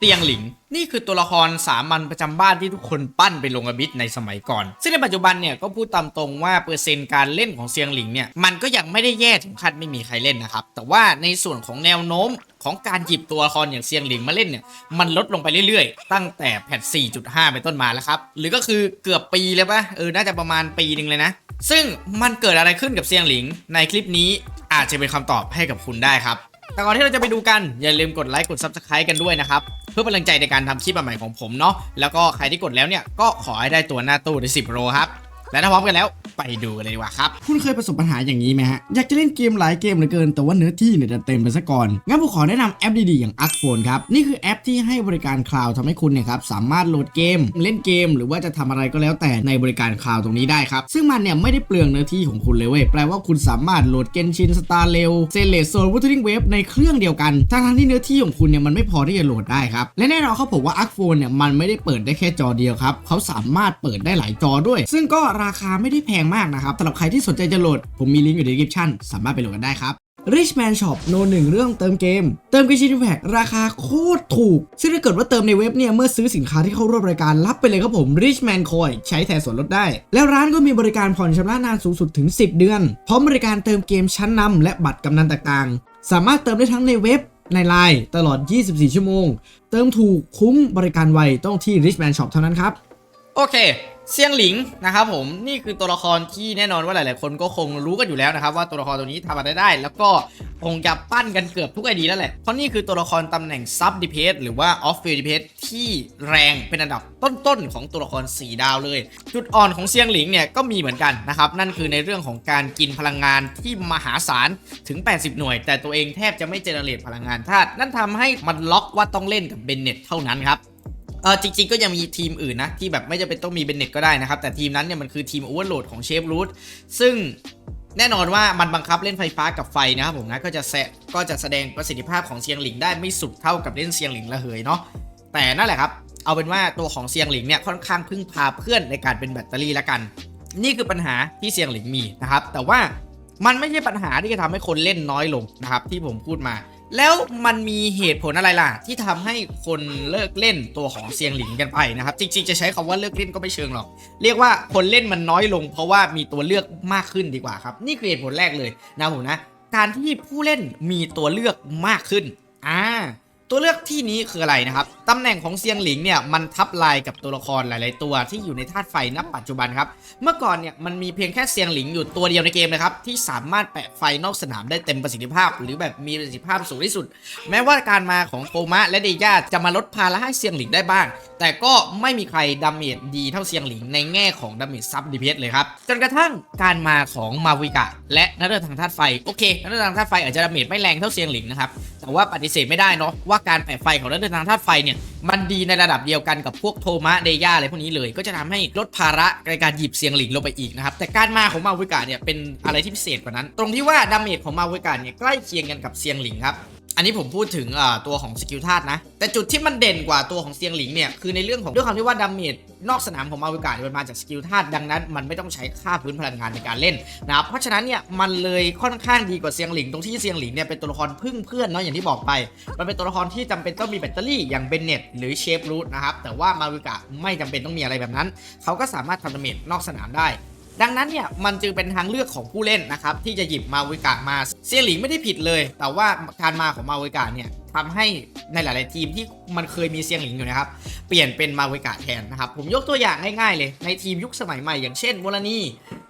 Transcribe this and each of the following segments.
เตียงหลิง นี่คือตัวละครสามัญประจำบ้านที่ทุกคนปั้นไปลงอบิดในสมัยก่อน ซึ่งในปัจจุบันเนี่ยก็พูดตามตรงว่าเปอร์เซ็นต์การเล่นของเซียงหลิงเนี่ยมันก็ยังไม่ได้แย่ถึงขั้นไม่มีใครเล่นนะครับ แต่ว่าในส่วนของแนวโน้มของการหยิบตัวละครอย่างเซียงหลิงมาเล่นเนี่ยมันลดลงไปเรื่อยๆ ตั้งแต่แพท 4.5 เป็นต้นมาแล้วครับ หรือก็คือเกือบปีเลยปะเออน่าจะประมาณปีหนึ่งเลยนะ ซึ่งมันเกิดอะไรขึ้นกับเซียงหลิง ในคลิปนี้อาจจะเป็นคำตอบให้กับคุณได้ครับ แต่ก่อนที่เราจะไปดูกันอย่าลืมกดไลค์กด Subscribe กันด้วยนะครับ เพื่อเป็นกำลังใจในการทำคลิปใหม่ๆของผมเนาะแล้วก็ใครที่กดแล้วเนี่ยก็ขอให้ได้ตัวหน้าตู้ใน10โรครับ และถ้าพร้อมกันแล้ว ไปดูกันเลยดีกว่าครับ คุณเคยประสบปัญหาอย่างนี้ไหมฮะ อยากจะเล่นเกมหลายเกมเหลือเกิน แต่ว่าเนื้อที่เนี่ยเต็มไปซะก่อน งั้นผมขอแนะนำแอปดีๆ อย่าง a r c p h o n e ครับ นี่คือแอปที่ให้บริการคลาวด์ทำให้คุณเนี่ยครับสามารถโหลดเกม เล่นเกม หรือว่าจะทำอะไรก็แล้วแต่ในบริการคลาวด์ตรงนี้ได้ครับ ซึ่งมันเนี่ยไม่ได้เปลืองเนื้อที่ของคุณเลยเว้ย แปลว่าคุณสามารถโหลดเกนชินสตาร์เรลเซเลสโซลวูทริงเวฟในเครื่องเดียวกัน ทั้งที่เนื้อที่ของคุณเนี่ยมันไม่พอที่จะโหลดได้ครับ และแน่นอนเขาบอกว่า a r c p h o n e เนี่ยมันไม่ได้เปิดได้แค่จอเดียวครับเขาสามารถเปิดได้หลายจอด้วย ซึ่งก็ราคาไม่ได้แพงมากนะครับสำหรับใครที่สนใจจะโหลด ผมมีลิงก์อยู่ใน description สามารถไปโหลดกันได้ครับ Richman Shop โนหนึ่งเรื่องเติมเกม เติมกิชินแพกราคาโคตรถูก ซึ่งถ้าเกิดว่าเติมในเว็บเนี่ย เมื่อซื้อสินค้าที่เข้าร่วมรายการรับไปเลยครับผม Richman Coin ใช้แทนส่วนลดได้ แล้วร้านก็มีบริการผ่อนชำระนานสูงสุดถึง 10 เดือน พร้อมบริการเติมเกมชั้นนำและบัตรกำนันต่างๆ สามารถเติมได้ทั้งในเว็บในไลน์ตลอด 24 ชั่วโมง เติมถูกคุ้มบริการไวต้องที่ Richman Shop เท่านั้นครับ โอเคเซียงหลิงนะครับผมนี่คือตัวละครที่แน่นอนว่าหลาย ๆ คนก็คงรู้กันอยู่แล้วนะครับ ว่าตัวละครตัวนี้ทำอะไรได้ แล้วก็คงจะปั้นกันเกือบทุกไอดีแล้วแหละ เพราะนี่คือตัวละครตำแหน่งซับดิเพสหรือว่าออฟฟิลดิเพสที่แรงเป็นอันดับต้น ๆ ของตัวละคร 4 ดาวเลย จุดอ่อนของเซียงหลิงเนี่ยก็มีเหมือนกันนะครับ นั่นคือในเรื่องของการกินพลังงานที่มหาศาลถึง 80 หน่วย แต่ตัวเองแทบจะไม่เจเนเรตพลังงานธาตุนั่นทำให้มันล็อกว่าต้องเล่นกับเบนเน็ตเท่านั้นครับ เออจริงๆก็ยังมีทีมอื่นนะที่แบบไม่จำเป็นต้องมีเบนเน็ตก็ได้นะครับ แต่ทีมนั้นเนี่ยมันคือทีมโอเวอร์โหลดของเชฟรูทซึ่งแน่นอนว่ามันบังคับเล่นไฟฟ้ากับไฟนะครับผมนะก็จะแสก็จะแสดงประสิทธิภาพของเซียงหลิงได้ไม่สุดเท่ากับเล่นเซียงหลิงละเหยเนาะแต่นั่นแหละครับเอาเป็นว่าตัวของเซียงหลิงเนี่ยค่อนข้างพึ่งพาเพื่อนในการเป็นแบตเตอรี่ละกัน นี่คือปัญหาที่เซียงหลิงมีนะครับแต่ว่ามันไม่ใช่ปัญหาที่จะทำให้คนเล่นน้อยลงนะครับที่ผมพูดมา แล้วมันมีเหตุผลอะไรล่ะ ที่ทำให้คนเลิกเล่นตัวของเซียงหลิงกันไปนะครับ จริงๆ จะใช้คำว่าเลิกเล่นก็ไม่เชิงหรอก เรียกว่าคนเล่นมันน้อยลง เพราะว่ามีตัวเลือกมากขึ้นดีกว่าครับ นี่คือเหตุผลแรกเลยนะผมนะ การที่ผู้เล่นมีตัวเลือกมากขึ้นอ่า ตัวเลือกที่นี้คืออะไรนะครับตำแหน่งของเซียงหลิงเนี่ยมันทับลายกับตัวละครหลาย ๆ ตัวที่อยู่ในธาตุไฟณปัจจุบันครับ เมื่อก่อนเนี่ยมันมีเพียงแค่เซียงหลิงอยู่ตัวเดียวในเกมนะครับที่สามารถแปะไฟนอกสนามได้เต็มประสิทธิภาพ หรือแบบมีประสิทธิภาพสูงที่สุด แม้ว่าการมาของโคมะและเดย่าจะมาลดภาระให้เซียงหลิงได้บ้าง แต่ก็ไม่มีใครดาเมจดีเท่าเซียงหลิงในแง่ของดาเมจซับดีเพสเลยครับจนกระทั่งการมาของมาวิกะและนักเดินทางธาตุไฟโอเคนักเดินทางธาตุไฟอาจจะดาเมจไม่แรงเท่าเซียงหลิงนะครับ แต่ว่าปฏิเสธไม่ได้เนาะว่าการแปะไฟของรถเดินทางธาตุไฟเนี่ยมันดีในระดับเดียวกันกับพวกโทมะเดย่าอะไรพวกนี้เลย ก็จะทำให้ลดภาระในการหยิบเซียงหลิงลงไปอีกนะครับ แต่การมาของมาวิกาเนี่ยเป็นอะไรที่พิเศษกว่านั้น ตรงที่ว่าดาเมจของมาวิกาเนี่ยใกล้เคียงกันกับเซียงหลิงครับ อันนี้ผมพูดถึงตัวของสกิลธาตุนะ แต่จุดที่มันเด่นกว่าตัวของเซียงหลิงเนี่ย คือในเรื่องของด้วยความที่ว่าดาเมจนอกสนามของมาวิกาเนี่ยมันมาจากสกิลธาตุดังนั้น มันไม่ต้องใช้ค่าพื้นพลังงานในการเล่นนะครับเพราะฉะนั้นเนี่ยมันเลยค่อนข้างดีกว่าเซียงหลิง ตรงที่เซียงหลิงเนี่ยเป็นตัวละครพึ่งเพื่อนเนาะอย่างที่บอกไป มันเป็นตัวละครที่จำเป็นต้องมีแบตเตอรี่อย่างเบนเน็ตหรือเชฟรูทนะครับแต่ว่ามาวิกาไม่จำเป็นต้องมีอะไรแบบนั้น เขาก็สามารถทำดาเมจนอกสนามได้ ดังนั้นเนี่ยมันจึงเป็นทางเลือกของผู้เล่นนะครับที่จะหยิบมาวิกามาเซียหลิงไม่ได้ผิดเลย แต่ว่าการมาของมาวิกาเนี่ยทำให้ในหลาย ๆ ทีมที่มันเคยมีเซียงหลิงอยู่นะครับ เปลี่ยนเป็นมาวิกาแทนนะครับ ผมยกตัวอย่างง่าย ๆ เลย ในทีมยุคสมัยใหม่อย่างเช่นโมลานี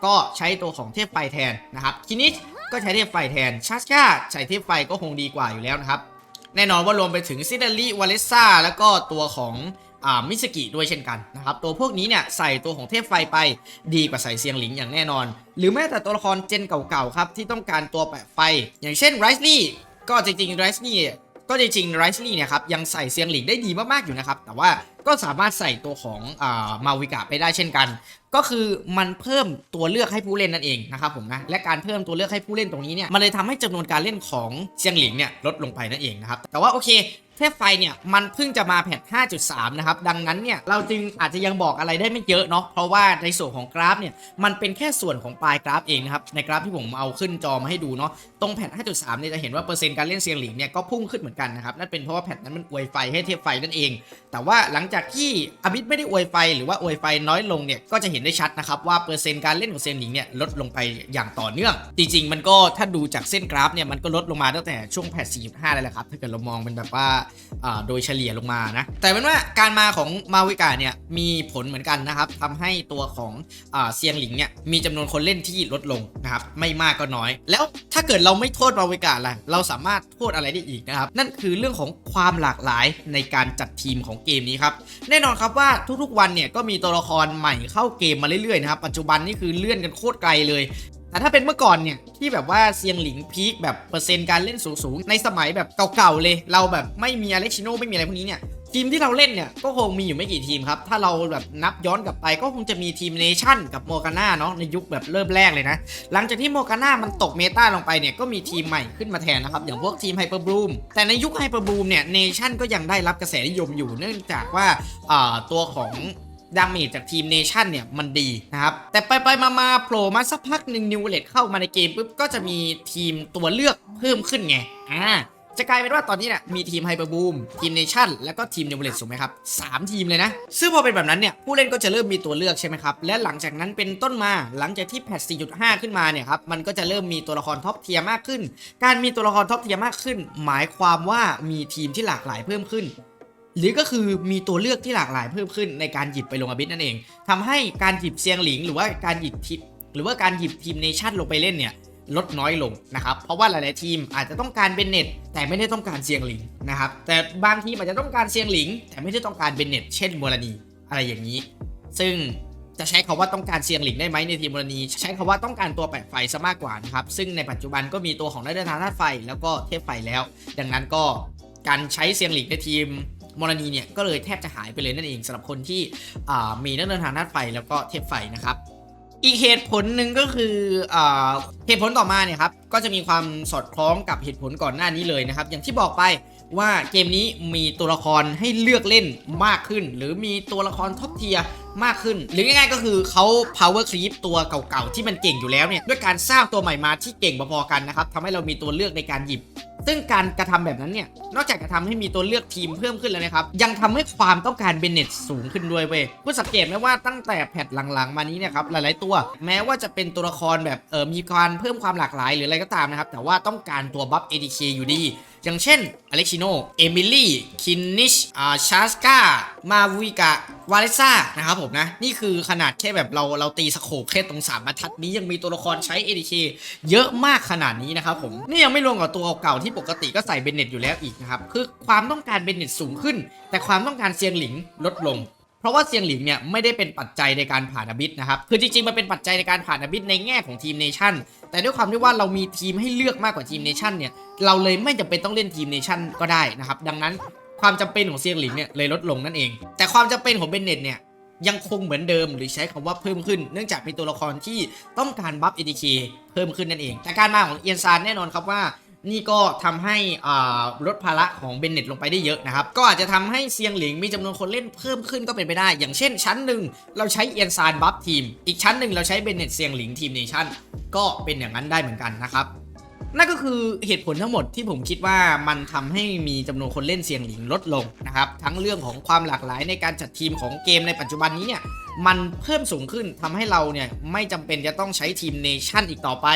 ก็ใช้ตัวของเทพไฟแทนนะครับคินิชก็ใช้เทพไฟแทนชาชาใช้เทพไฟก็คงดีกว่าอยู่แล้วนะครับ แน่นอนว่ารวมไปถึงซิเดลิวาเลซ่าแล้วก็ตัวของ มิสกิด้วยเช่นกันนะครับ ตัวพวกนี้เนี่ยใส่ตัวของเทพไฟไปดีกว่าใส่เซียงหลิงอย่างแน่นอน หรือแม้แต่ตัวละครเจนเก่าๆครับที่ต้องการตัวแปะไฟ อย่างเช่นไรซ์ลี่ก็จริงๆไรซ์ลี่ก็จริงๆไรซ์ลี่เนี่ยครับยังใส่เซียงหลิงได้ดีมากๆอยู่นะครับแต่ว่าก็สามารถใส่ตัวของอ่ามาวิกะไปได้เช่นกัน ก็คือมันเพิ่มตัวเลือกให้ผู้เล่นนั่นเองนะครับผมนะและการเพิ่มตัวเลือกให้ผู้เล่นตรงนี้เนี่ยมันเลยทำให้จำนวนการเล่นของเซียงหลิงเนี่ยลดลงไปนั่นเองนะครับแต่ว่าโอเค เทพไฟเนี่ยมันเพิ่งจะมาแพท5.3 นะครับ ดังนั้นเนี่ยเราจึงอาจจะยังบอกอะไรได้ไม่เยอะเนาะเพราะว่าในส่วนของกราฟเนี่ยมันเป็นแค่ส่วนของปลายกราฟเองนะครับ ในกราฟที่ผมเอาขึ้นจอมาให้ดูเนาะตรงแพท5.3 เนี่ยจะเห็นว่าเปอร์เซ็นต์การเล่นเซียงหลิงเนี่ยก็พุ่งขึ้นเหมือนกันนะครับนั่นเป็นเพราะว่าแพทนั้นมันอวยไฟให้เทพไฟนั่นเอง แต่ว่าหลังจากที่อบิดไม่ได้อวยไฟหรือว่าอวยไฟน้อยลงเนี่ยก็จะเห็นได้ชัดนะครับว่าเปอร์เซ็นต์การเล่นของเซียงหลิงเนี่ยลดลงไปอย่างต่อเนื่อง จริง ๆ มันก็ถ้าดูจากเส้นกราฟเนี่ยมันก็ลดลงมาตั้งแต่ช่วงแพท4.5เลยแหละครับถ้าเกิดเรามองเป็นแบบว่าโดยเฉลี่ยลงมานะ แต่เป็นว่าการมาของมาวิกาเนี่ยมีผลเหมือนกันนะครับทำให้ตัวของอเซียงหลิงเนี่ยมีจำนวนคนเล่นที่ลดลงนะครับไม่มากก็น้อย แล้วถ้าเกิดเราไม่โทษมาวิกาล่ะเราสามารถโทษอะไรได้อีกนะครับนั่นคือเรื่องของความหลากหลายในการจัดทีมของเกมนี้ครับแน่นอนครับว่าทุกๆวันเนี่ยก็มีตัวละครใหม่เข้าเกมมาเรื่อยๆนะครับปัจจุบันนี่คือเลื่อนกันโคตรไกลเลย แต่ถ้าเป็นเมื่อก่อนเนี่ยที่แบบว่าเซียงหลิงพีคแบบเปอร์เซ็นต์การเล่นสูงๆในสมัยแบบเก่าๆเลย เราแบบไม่มีอเล็กชิโนไม่มีอะไรพวกนี้เนี่ยทีมที่เราเล่นเนี่ยก็คงมีอยู่ไม่กี่ทีมครับ ถ้าเราแบบนับย้อนกลับไปก็คงจะมีทีมเนชั่นกับโมกาน่าเนาะในยุคแบบเริ่มแรกเลยนะ หลังจากที่โมกาน่ามันตกเมตาลงไปเนี่ยก็มีทีมใหม่ขึ้นมาแทนนะครับ อย่างพวกทีมไฮเปอร์บลูมแต่ในยุคไฮเปอร์บลูมเนี่ยเนชั่นก็ยังได้รับกระแสนิยมอยู่เนื่องจากว่าอ่าตัวของ ดาเมจจากทีมเนชั่นเนี่ยมันดีนะครับ แต่ไปไปมามาโผล่มาสักพักหนึ่งนิวเลตเข้ามาในเกมปุ๊บก็จะมีทีมตัวเลือกเพิ่มขึ้นไงอ่าจะกลายเป็นว่าตอนนี้เนี่ยมีทีมไฮเปอร์บูมทีมเนชั่นแล้วก็ทีมนิวเลตถูกไหมครับสามทีมเลยนะ ซึ่งพอเป็นแบบนั้นเนี่ยผู้เล่นก็จะเริ่มมีตัวเลือกใช่ไหมครับ และหลังจากนั้นเป็นต้นมาหลังจากที่แพท4.5 ขึ้นมาเนี่ยครับมันก็จะเริ่มมีตัวละครท็อปเทียร์มากขึ้น การมีตัวละครท็อปเทียมากขึ้น หมายความว่ามีทีมที่หลากหลายเพิ่มขึ้น หรือก็คือมีตัวเลือกที่หลากหลายเพิ่มขึ้นในการหยิบไปลงอบิทนั่นเองทำให้การหยิบเซียงหลิงหรือว่าการหยิบทีมหรือว่าการหยิบทีมเนชั่นลงไปเล่นเนี่ยลดน้อยลงนะครับเพราะว่าหลาย ๆ ทีมอาจจะต้องการเบนเน็ตแต่ไม่ได้ต้องการเซียงหลิงนะครับแต่บางทีมอาจจะต้องการเซียงหลิง แต่ไม่ได้ต้องการเบนเน็ตเช่นโมลานีอะไรอย่างนี้ ซึ่งจะใช้คาว่าต้องการเซียงหลิงได้ไหมในทีมโมลานีใช้คาว่าต้องการตัวแปะไฟซะมากกว่านะครับซึ่งในปัจจุบันก็มีตัวของนักเดินทางธาตุไฟ แล้วก็เทพไฟแล้ว ดังนั้นก็การใช้เซียงหลิงในทีม มรณีเนี่ยก็เลยแทบจะหายไปเลยนั่นเองสำหรับคนที่มีนักเดินทางธาตุไฟแล้วก็เทพไฟนะครับอีกเหตุผลหนึ่งก็คืออเหตุผลต่อมาเนี่ยครับก็จะมีความสอดคล้องกับเหตุผลก่อนหน้านี้เลยนะครับ อย่างที่บอกไป ว่าเกมนี้มีตัวละครให้เลือกเล่นมากขึ้น หรือมีตัวละครท็อปเทียร์มากขึ้น หรือง่ายๆก็คือเขา power creep ตัวเก่าๆ ที่มันเก่งอยู่แล้วเนี่ย ด้วยการสร้างตัวใหม่มาที่เก่งพอๆกันนะครับทำให้เรามีตัวเลือกในการหยิบ ซึ่งการกระทำแบบนั้นเนี่ย นอกจากจะทำให้มีตัวเลือกทีมเพิ่มขึ้นแล้วนะครับ ยังทำให้ความต้องการเบนเน็ตสูงขึ้นด้วยเว้ยผู้สังเกตไหมว่าตั้งแต่แพทหลังๆ มานี้เนี่ยครับหลายๆตัว แม้ว่าจะเป็นตัวละครแบบเออมีการเพิ่มความหลากหลายหรืออะไรก็ตามนะครับแต่ว่าต้องการตัวบัฟ ADK อยู่ดี อย่างเช่นอเล็กชิโน เอมิลี่ คินนิช อ่า ชาสกา มาวิกะ วาเลซ่า นะครับผมนะ นี่คือขนาดแค่แบบเราเราตีสโคปแค่ตรงสามบรรทัดนี้ยังมีตัวละครใช้ ADK เยอะมากขนาดนี้นะครับผม นี่ยังไม่รวมกับตัวเก่าที่ปกติก็ใส่เบนเน็ตอยู่แล้วอีกนะครับ คือความต้องการเบนเน็ตสูงขึ้น แต่ความต้องการเซียงหลิงลดลง ราะว่าเซียงหลิงเนี่ยไม่ได้เป็นปัจจัยในการผ่านอบิทนะครับ คือจริงๆมันเป็นปัจจัยในการผ่านอบิทในแง่ของทีมเนชั่น แต่ด้วยความที่ว่าเรามีทีมให้เลือกมากกว่าทีมเนชั่นเนี่ย เราเลยไม่จำเป็นต้องเล่นทีมเนชั่นก็ได้นะครับ ดังนั้นความจำเป็นของเซียงหลิงเนี่ยเลยลดลงนั่นเอง แต่ความจำเป็นของเบนเน็ตเนี่ยยังคงเหมือนเดิมหรือใช้คำว่าเพิ่มขึ้น เนื่องจากเป็นตัวละครที่ต้องการบัฟ ADK เพิ่มขึ้นนั่นเอง แต่การมาของเอียนซานแน่นอนครับว่า นี่ก็ทำให้ลดภาระของเบนเน็ตลงไปได้เยอะนะครับ ก็อาจจะทำให้เซียงหลิงมีจำนวนคนเล่นเพิ่มขึ้นก็เป็นไปได้ อย่างเช่น ชั้นหนึ่งเราใช้เอียนซานบัฟทีม อีกชั้นหนึ่งเราใช้เบนเน็ตเซียงหลิงทีมเนชั่นก็เป็นอย่างนั้นได้เหมือนกันนะครับนั่นก็คือเหตุผลทั้งหมดที่ผมคิดว่ามันทำให้มีจำนวนคนเล่นเซียงหลิงลดลงนะครับ ทั้งเรื่องของความหลากหลายในการจัดทีมของเกมในปัจจุบันนี้เนี่ยมันเพิ่มสูงขึ้นทำให้เราเนี่ยไม่จำเป็นจะต้องใช้ทีมเนชั่นอีกต่อไป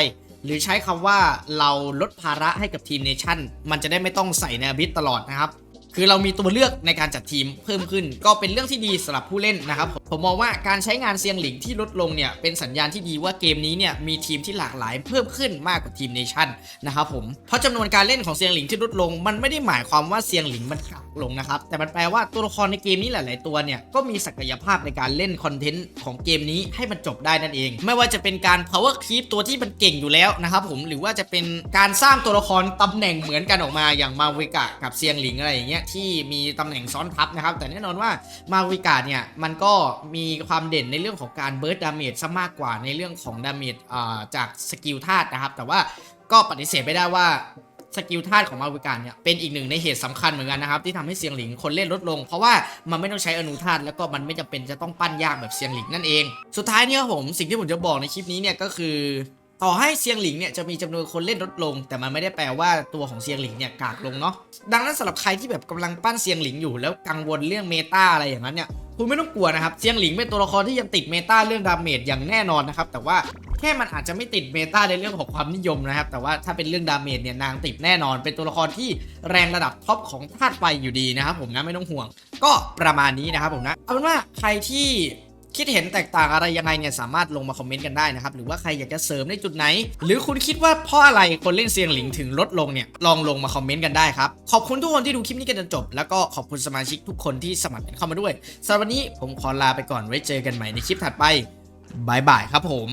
หรือใช้คำว่าเราลดภาระให้กับทีมเนชั่น มันจะได้ไม่ต้องใส่ในอบิสตลอดนะครับ คือเรามีตัวเลือกในการจัดทีมเพิ่มขึ้น ก็เป็นเรื่องที่ดีสำหรับผู้เล่นนะครับผมผมมองว่าการใช้งานเซียงหลิงที่ลดลงเนี่ยเป็นสัญญาณที่ดีว่าเกมนี้เนี่ยมีทีมที่หลากหลายเพิ่มขึ้นมากกว่าทีมเนชั่นนะครับผมเพราะจำนวนการเล่นของเซียงหลิงที่ลดลง มันไม่ได้หมายความว่าเซียงหลิงมันกลับลงนะครับแต่มันแปลว่าตัวละครในเกมนี้หลาย ๆ ตัวเนี่ยก็มีศักยภาพในการเล่นคอนเทนต์ของเกมนี้ให้มันจบได้นั่นเอง ไม่ว่าจะเป็นการ power creep ตัวที่มันเก่งอยู่แล้วนะครับผมหรือว่าจะเป็นการสร้างตัวละครตำแหน่งเหมือนกันออกมาอย่างมาวิกะกับเซียงหลิงอะไรอย่างเงี้ยที่มีตำแหน่งซ้อนทับนะครับ แต่แน่นอนว่ามาวิกะเนี่ยมันก็มีความเด่นในเรื่องของการเบิร์ดดาเมจซะมากกว่าในเรื่องของดาเมจจากสกิลธาตุนะครับ แต่ว่าก็ปฏิเสธไม่ได้ว่าสกิลธาตุของมาวิการเนี่ยเป็นอีกหนึ่งในเหตุสำคัญเหมือนกันนะครับที่ทำให้เซียงหลิงคนเล่นลดลง เพราะว่ามันไม่ต้องใช้อนุธาตุแล้วก็มันไม่จำเป็นจะต้องปั้นยากแบบเซียงหลิงนั่นเอง สุดท้ายเนี่ยผมสิ่งที่ผมจะบอกในคลิปนี้เนี่ยก็คือ ต่อให้เซียงหลิงเนี่ยจะมีจำนวนคนเล่นลดลง แต่มันไม่ได้แปลว่าตัวของเซียงหลิงเนี่ยกากลงเนาะดังนั้นสำหรับใครที่แบบกำลังปั้นเซียงหลิงอยู่แล้วกังวลเรื่องเมตาอะไรอย่างนั้นเนี่ยคุณไม่ต้องกลัวนะครับเซียงหลิงเป็นตัวละครที่ยังติดเมตาเรื่องดาเมจอย่างแน่นอนนะครับแต่ว่าแค่มันอาจจะไม่ติดเมตาในเรื่องของความนิยมนะครับ แต่ว่าถ้าเป็นเรื่องดาเมจเนี่ยนางติดแน่นอน เป็นตัวละครที่แรงระดับท็อปของธาตุไฟอยู่ดีนะครับผมนะไม่ต้องห่วง ก็ประมาณนี้นะครับผมนะเอาเป็นว่าใครที่ คิดเห็นแตกต่างอะไรยังไงเนี่ยสามารถลงมาคอมเมนต์กันได้นะครับ หรือว่าใครอยากจะเสริมในจุดไหน หรือคุณคิดว่าเพราะอะไรคนเล่นเซียงหลิงถึงลดลงเนี่ยลองลงมาคอมเมนต์กันได้ครับ ขอบคุณทุกคนที่ดูคลิปนี้กันจนจบ แล้วก็ขอบคุณสมาชิกทุกคนที่สมัครกันเข้ามาด้วยสำหรับวันนี้ผมขอลาไปก่อนไว้เจอกันใหม่ในคลิปถัดไปบายบายครับผม